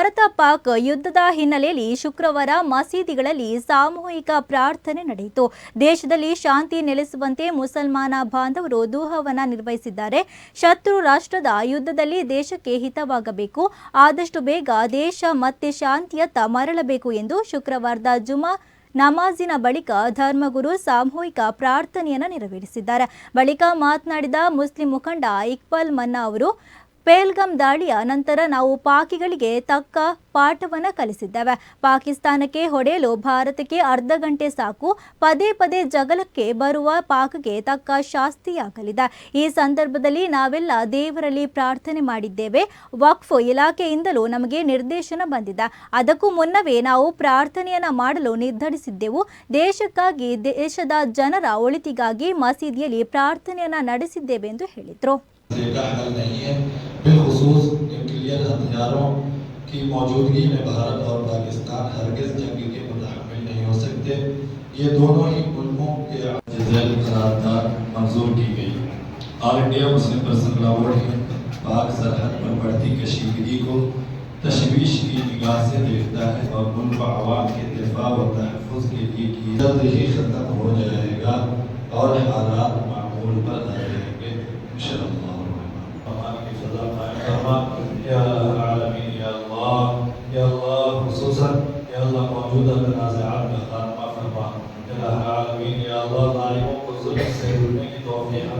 ಭಾರತ ಪಾಕ್ ಯುದ್ಧದ ಹಿನ್ನೆಲೆಯಲ್ಲಿ ಶುಕ್ರವಾರ ಮಸೀದಿಗಳಲ್ಲಿ ಸಾಮೂಹಿಕ ಪ್ರಾರ್ಥನೆ ನಡೆಯಿತು. ದೇಶದಲ್ಲಿ ಶಾಂತಿ ನೆಲೆಸುವಂತೆ ಮುಸಲ್ಮಾನ ಬಾಂಧವರು ದೂಹವನ ನಿರ್ವಹಿಸಿದ್ದಾರೆ. ಶತ್ರು ರಾಷ್ಟ್ರದ ಯುದ್ಧದಲ್ಲಿ ದೇಶಕ್ಕೆ ಹಿತವಾಗಬೇಕು. ಆದಷ್ಟು ಬೇಗ ದೇಶ ಮತ್ತೆ ಶಾಂತಿಯತ್ತ ಮರಳಬೇಕು ಎಂದು ಶುಕ್ರವಾರದ ಜುಮಾ ನಮಾಜಿನ ಬಳಿಕ ಧರ್ಮಗುರು ಸಾಮೂಹಿಕ ಪ್ರಾರ್ಥನೆಯನ್ನು ನೆರವೇರಿಸಿದ್ದಾರೆ. ಬಳಿಕ ಮಾತನಾಡಿದ ಮುಸ್ಲಿಂ ಮುಖಂಡ ಇಕ್ಬಾಲ್ ಮನ್ನಾ ಅವರು ಪೇಲ್ಗಮ್ ದಾಳಿಯ ನಂತರ ನಾವು ಪಾಕಿಗಳಿಗೆ ತಕ್ಕ ಪಾಠವನ್ನು ಕಲಿಸಿದ್ದೇವೆ. ಪಾಕಿಸ್ತಾನಕ್ಕೆ ಹೊಡೆಯಲು ಭಾರತಕ್ಕೆ ಅರ್ಧ ಗಂಟೆ ಸಾಕು. ಪದೇ ಪದೇ ಜಗಳಕ್ಕೆ ಬರುವ ಪಾಕ್ಗೆ ತಕ್ಕ ಶಾಸ್ತಿಯಾಗಲಿದೆ. ಈ ಸಂದರ್ಭದಲ್ಲಿ ನಾವೆಲ್ಲ ದೇವರಲ್ಲಿ ಪ್ರಾರ್ಥನೆ ಮಾಡಿದ್ದೇವೆ. ವಕ್ಫ್ ಇಲಾಖೆಯಿಂದಲೂ ನಮಗೆ ನಿರ್ದೇಶನ ಬಂದಿದೆ. ಅದಕ್ಕೂ ಮುನ್ನವೇ ನಾವು ಪ್ರಾರ್ಥನೆಯನ್ನು ಮಾಡಲು ನಿರ್ಧರಿಸಿದ್ದೆವು. ದೇಶಕ್ಕಾಗಿ, ದೇಶದ ಜನರ ಒಳಿತಿಗಾಗಿ ಮಸೀದಿಯಲ್ಲಿ ಪ್ರಾರ್ಥನೆಯನ್ನು ನಡೆಸಿದ್ದೇವೆ ಎಂದು ಹೇಳಿದರು. کا حل نہیں ہے۔ بالخصوص نیوکلیئر ہتھیاروں کی موجودگی میں بھارت اور پاکستان ہرگز جنگ کے متحمل نہیں ہو سکتے۔ یہ دونوں ہی ملکوں کے جزیل قرارداد منظور کی گئی۔ آل انڈیا مسلم پرسنل لاہور میں پاک سرحد پر بڑھتی کشیدگی کو تشویش کی نگاہ سے دیکھتا ہے اور ملک و عوام کے دفاع و تحفظ کے لیے کی جلد ہی ختم ہو يا يا العالمين يا الله يا الله خصوصا يا الله موجودا موجودة تنازعات में خاتمہ فرما العالمین یا اللہ ظالموں کو ظلم سے بچنے کی توفیق